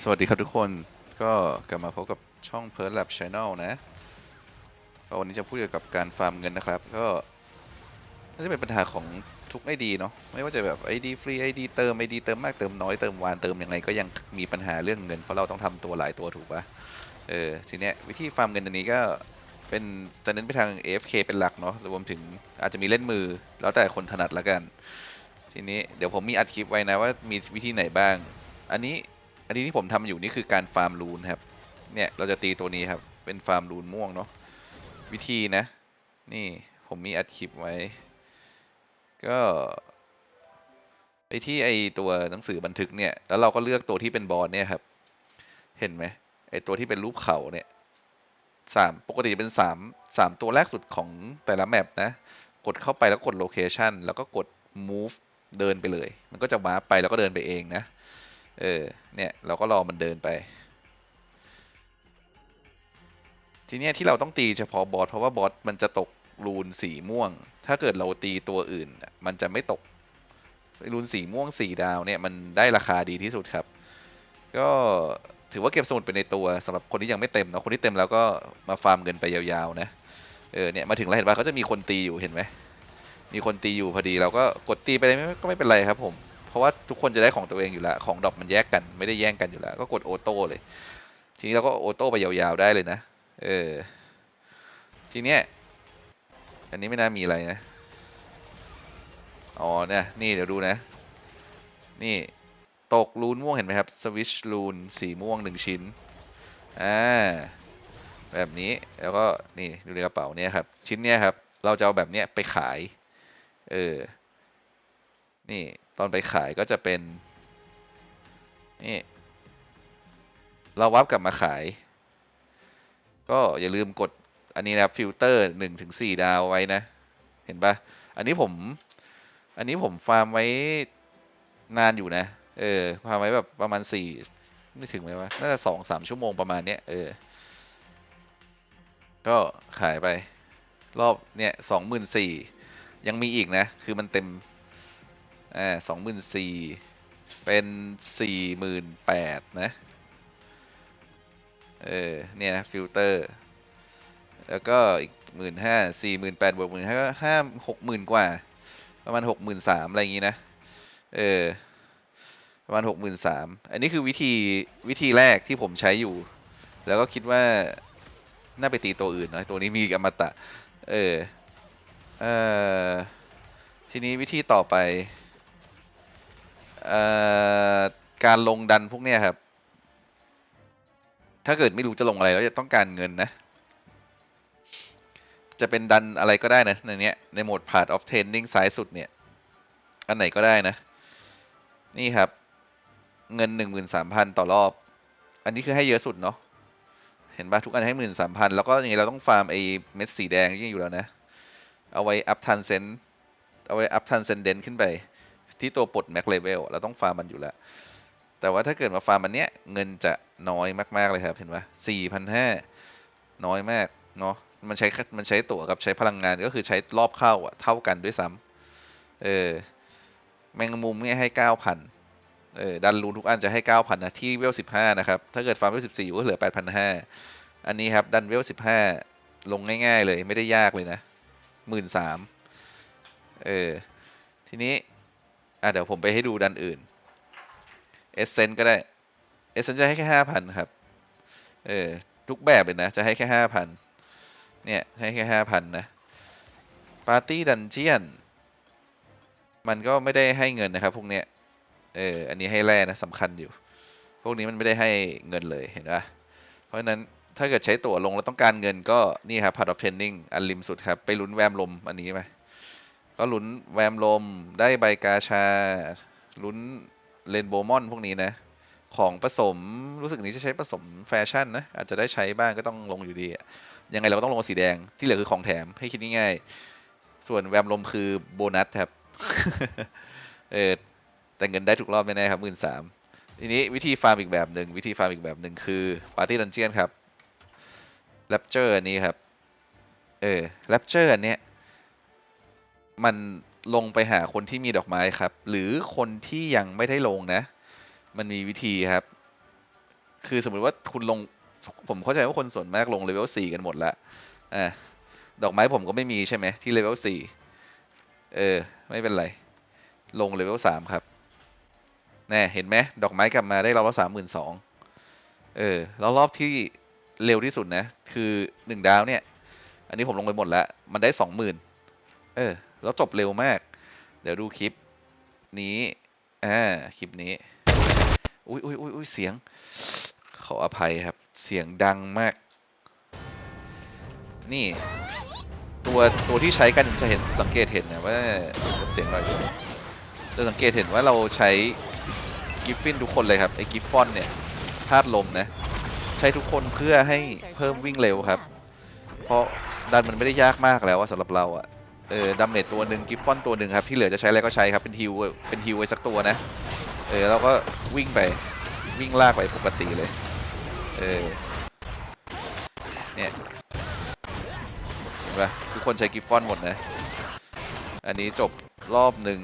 สวัสดีครับทุกคนก็กลับมาพบกับช่อง p e r l Lab Channel นะก็วันนี้จะพูดเกี่ยวกับการฟาร์มเงินนะครับ ก็น่าจะเป็นปัญหาของทุก ID เนาะไม่ว่าจะแบบ ID ฟรี ID เติม ID เติมมากเติมน้อยเติมวานเติมยังไงก็ยังมีปัญหาเรื่องเงินเพราะเราต้องทำตัวหลายตัวถูกปะเออทีเนี้ยวิธีฟาร์มเงินอันนี้ก็เป็นจะเน้นไปทาง AFK เป็นหลักเนาะรวมถึงอาจจะมีเล่นมือแล้วแต่คนถนัดละกัน ทีนี้เดี๋ยวผมมีอัดคลิปไว้นะว่ามีวิธีไหนบ้าง อันนี้ อันนี้ที่ผมทำอยู่นี่คือการฟาร์มรูนครับ เนี่ยเราจะตีตัวนี้ครับ เป็นฟาร์มรูนม่วงเนาะ วิธีนะ นี่ผมมีอัดคลิปไว้ ก็ไอที่ไอตัวหนังสือบันทึกเนี่ย แล้วเราก็เลือกตัวที่เป็นบอสเนี่ยครับ เห็นไหมไอตัวที่เป็นรูปเขาเนี่ยสามปกติจะเป็นสามสามตัวแรกสุดของแต่ละแมปนะ กดเข้าไปแล้วกดโลเคชันแล้วก็กด move เดินไปเลย มันก็จะวาร์ปไปแล้วก็เดินไปเองนะ เออ เนี่ย เราก็รอมันเดินไป ทีเนี้ยที่เราต้องตีเฉพาะบอสเพราะว่าบอสมันจะตกรูนสีม่วง ถ้าเกิดเราตีตัวอื่น มันจะไม่ตก รูนสีม่วงสีดาวเนี่ยมันได้ราคาดีที่สุดครับ ก็ถือว่าเก็บสมุดไปในตัวสำหรับคนที่ยังไม่เต็มเนาะคนที่เต็มแล้วก็มาฟาร์มเงินไปยาวๆนะเออเนี่ยมาถึงแล้วเห็นปะเขาจะมีคนตีอยู่เห็นไหมมีคนตีอยู่พอดีเราก็กดตีไปเลยก็ไม่เป็นไรครับผม เพราะว่าทุกคนจะได้ของตัวเองอยู่แล้วของดอปมันแยกกันไม่ได้แย่งกันอยู่แล้ว ก็กดออโต้เลย ทีนี้เราก็ออโต้ไปยาวๆได้เลยนะ เออ ทีเนี้ยอันนี้ไม่น่ามีอะไรนะ อ๋อเนี่ยนี่เดี๋ยวดูนะ นี่ตกรูนม่วงเห็นไหมครับสวิชรูนสีม่วงหนึ่งชิ้น อ่า แบบนี้แล้วก็นี่ดูในกระเป๋าเนี่ยครับ ชิ้นเนี้ยครับ เราจะเอาแบบเนี้ยไปขาย เออ นี่ ตอนไปขายก็จะเป็นนี่เราวับกลับมาขาย ก็อย่าลืมกดอันนี้นะฟิลเตอร์หนึ่งถึงสี่ดาวไว้นะ เห็นปะอันนี้ผม อันนี้ผมฟาร์มไว้นานอยู่นะ เออฟาร์มไว้แบบประมาณสี่ไม่ถึงไหมวะน่าจะสองสามชั่วโมงประมาณเนี้ยเออ ก็ขายไป รอบเนี่ยสองหมื่นสี่ยังมีอีกนะ คือมันเต็ม อ่าสองหมื่นสี่เป็นสี่หมื่นแปดนะ เออ เนี่ยนะฟิลเตอร์ แล้วก็อีกหมื่นห้าสี่หมื่นแปดบวกหมื่นห้าห้าหกหมื่นกว่า ประมาณหกหมื่นสามอะไรอย่างงี้นะ เออ ประมาณหกหมื่นสามอันนี้คือวิธีวิธีแรกที่ผมใช้อยู่ แล้วก็คิดว่า น่าไปตีตัวอื่นนะตัวนี้มีอมตะ เออ เออทีนี้วิธีต่อไป การลงดันพวกเนี้ยครับ ถ้าเกิดไม่รู้จะลงอะไรแล้วจะต้องการเงินนะ จะเป็นดันอะไรก็ได้นะในเนี้ยในโหมด part of training ซ้ายสุดเนี่ย อันไหนก็ได้นะ นี่ครับ เงินหนึ่งหมื่นสามพันต่อรอบ อันนี้คือให้เยอะสุดเนาะ เห็นปะทุกอันให้หมื่นสามพันแล้วก็ย่างนี้เราต้องฟาร์มไอ้เม็ดสีแดงยิ่งอยู่แล้วนะ เอาไว้อัพทันเซนเอาไว้อัพทันเซนเดนขึ้นไป ที่ตัวปลดแม็กเลเวลเราต้องฟาร์มมันอยู่แล้ว แต่ว่าถ้าเกิดมาฟาร์มอันเนี้ยเงินจะน้อยมาก ๆ เลยครับ เห็นปะสี่พันห้าน้อยมากเนาะมันใช้มันใช้ตั๋วกับใช้พลังงานก็คือใช้รอบเข้าอะเท่ากันด้วยซ้ำเออแมงมุมเนี่ยให้เก้าพันเออดันรูนทุกอันจะให้เก้าพันนะที่เวลสิบห้านะครับ ถ้าเกิดฟาร์มเวลสิบสี่ก็เหลือแปดพันห้าอันนี้ครับดันเวลสิบห้าลงง่าย ๆ เลยไม่ได้ยากเลยนะหมื่นสามเออทีนี้ อะเดี๋ยวผมไปให้ดูดันอื่นเอเซนก็ได้เอเซนจะให้แค่ห้าพันครับ เออทุกแบบเลยนะ จะให้แค่ห้าพันเนี่ยให้แค่ห้าพันนะปาร์ตี้ดันเจียนมันก็ไม่ได้ให้เงินนะครับ พวกเนี้ยเอออันนี้ให้แร่นะสำคัญอยู่ พวกนี้มันไม่ได้ให้เงินเลยเห็นปะเพราะฉะนั้นถ้าเกิดใช้ตั๋วลงแล้วต้องการเงินก็นี่ครับ part of training อันริมสุดครับ ไปลุ้นแวมลมอันนี้ไป ก็ลุ้นแวมลมได้ใบกาชาลุ้นเรนโบมอนพวกนี้นะ ของผสมรู้สึกนี้จะใช้ผสมแฟชั่นนะ อาจจะได้ใช้บ้างก็ต้องลงอยู่ดี ยังไงเราก็ต้องลงสีแดงที่เหลือคือของแถมให้คิดง่ายๆส่วนแวมลมคือโบนัสครับเออแต่เงินได้ทุกรอบแน่ๆครับหมื่นสามทีนี้วิธีฟาร์มอีกแบบหนึ่งวิธีฟาร์มอีกแบบหนึ่งคือปาร์ตี้ดันเจียนครับแรปเจอร์อันนี้ครับเออแรปเจอร์อันเนี้ย มันลงไปหาคนที่มีดอกไม้ครับ หรือคนที่ยังไม่ได้ลงนะ มันมีวิธีครับ คือสมมติว่าคุณลงผมเข้าใจว่าคนส่วนมากลงเลเวลสี่กันหมดละอะดอกไม้ผมก็ไม่มีใช่ไหมที่เลเวลสี่เออ ไม่เป็นไร ลงเลเวลสามครับแน่เห็นไหมดอกไม้กลับมาได้รอบละสามหมื่นสองเออแล้วรอบที่เร็วที่สุดนะ คือหนึ่งดาวเนี่ย อันนี้ผมลงไปหมดแล้ว มันได้สองหมื่นเออ แล้วจบเร็วมาก เดี๋ยวดูคลิปนี้อ่าคลิปนี้ อุ้ยอุ้ยอุ้ยอุ้ยเสียง ขออภัยครับ เสียงดังมาก นี่ ตัวตัวที่ใช้กันจะเห็นสังเกตเห็นนะว่าเสียงอะไรอยจะสังเกตเห็นว่าเราใช้กิฟฟินทุกคนเลยครับไอ้กิฟฟอนเนี่ยธาตุลมนะ ใช้ทุกคนเพื่อให้เพิ่มวิ่งเร็วครับ เพราะดันมันไม่ได้ยากมากแล้วสำหรับเราอะ เออดัมเมจตัวหนึ่งกิฟฟอนตัวหนึ่งครับที่เหลือจะใช้อะไรก็ใช้ครับเป็นฮิวเป็นฮิวไว้สักตัวนะเออแล้วก็วิ่งไปวิ่งลากไปปกติเลยเออเนี่ยเห็นปะทุกคนใช้กิฟฟอนหมดนะอันนี้จบรอบหนึ่ง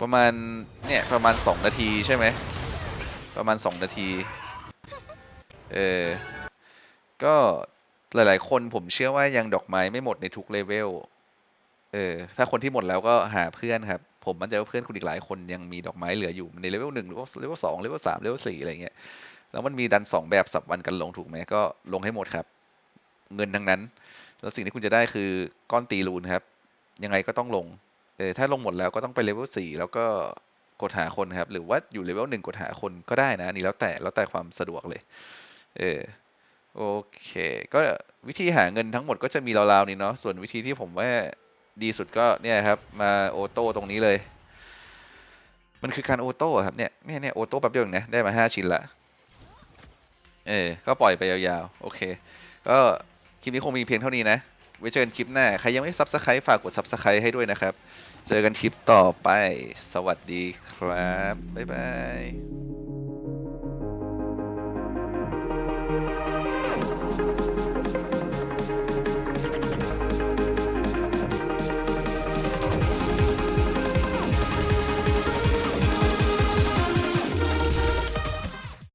ประมาณเนี่ยประมาณ 2 นาทีใช่ไหมประมาณ 2 นาทีเออก็ หลาย ๆ คนผมเชื่อว่ายังดอกไม้ไม่หมดในทุกเลเวล เออ ถ้าคนที่หมดแล้วก็หาเพื่อนครับ ผมมั่นใจว่าเพื่อนคุณอีกหลายคนยังมีดอกไม้เหลืออยู่ในเลเวลหนึ่งหรือว่าเลเวลสองเลเวลสามเลเวลสี่อะไรเงี้ย แล้วมันมีดันสองแบบสับวันกันลงถูกไหมก็ลงให้หมดครับ เงินทั้งนั้น แล้วสิ่งที่คุณจะได้คือก้อนตีรูนครับ ยังไงก็ต้องลง เออ ถ้าลงหมดแล้วก็ต้องไปเลเวลสี่แล้วก็กดหาคนครับ หรือว่าอยู่เลเวลหนึ่งกดหาคนก็ได้นะนี่แล้วแต่แล้วแต่ความสะดวกเลย เออ โอเค ก็วิธีหาเงินทั้งหมดก็จะมีราวๆนี้เนาะ ส่วนวิธีที่ผมว่าดีสุดก็เนี่ยครับ มาโอโต้ตรงนี้เลย มันคือการโอโต้ครับเนี่ยเนี่ยเนี่ยโอโต้แป๊บเดียวเองนะได้มาห้าชิ้นละ เออ ก็ปล่อยไปยาวๆ โอเค ก็คลิปนี้คงมีเพียงเท่านี้นะ ไว้เจอกันคลิปหน้า ใครยังไม่ซับสไครต์ฝากกดซับสไครต์ให้ด้วยนะครับ เจอกันคลิปต่อไป สวัสดีครับ บ๊ายบาย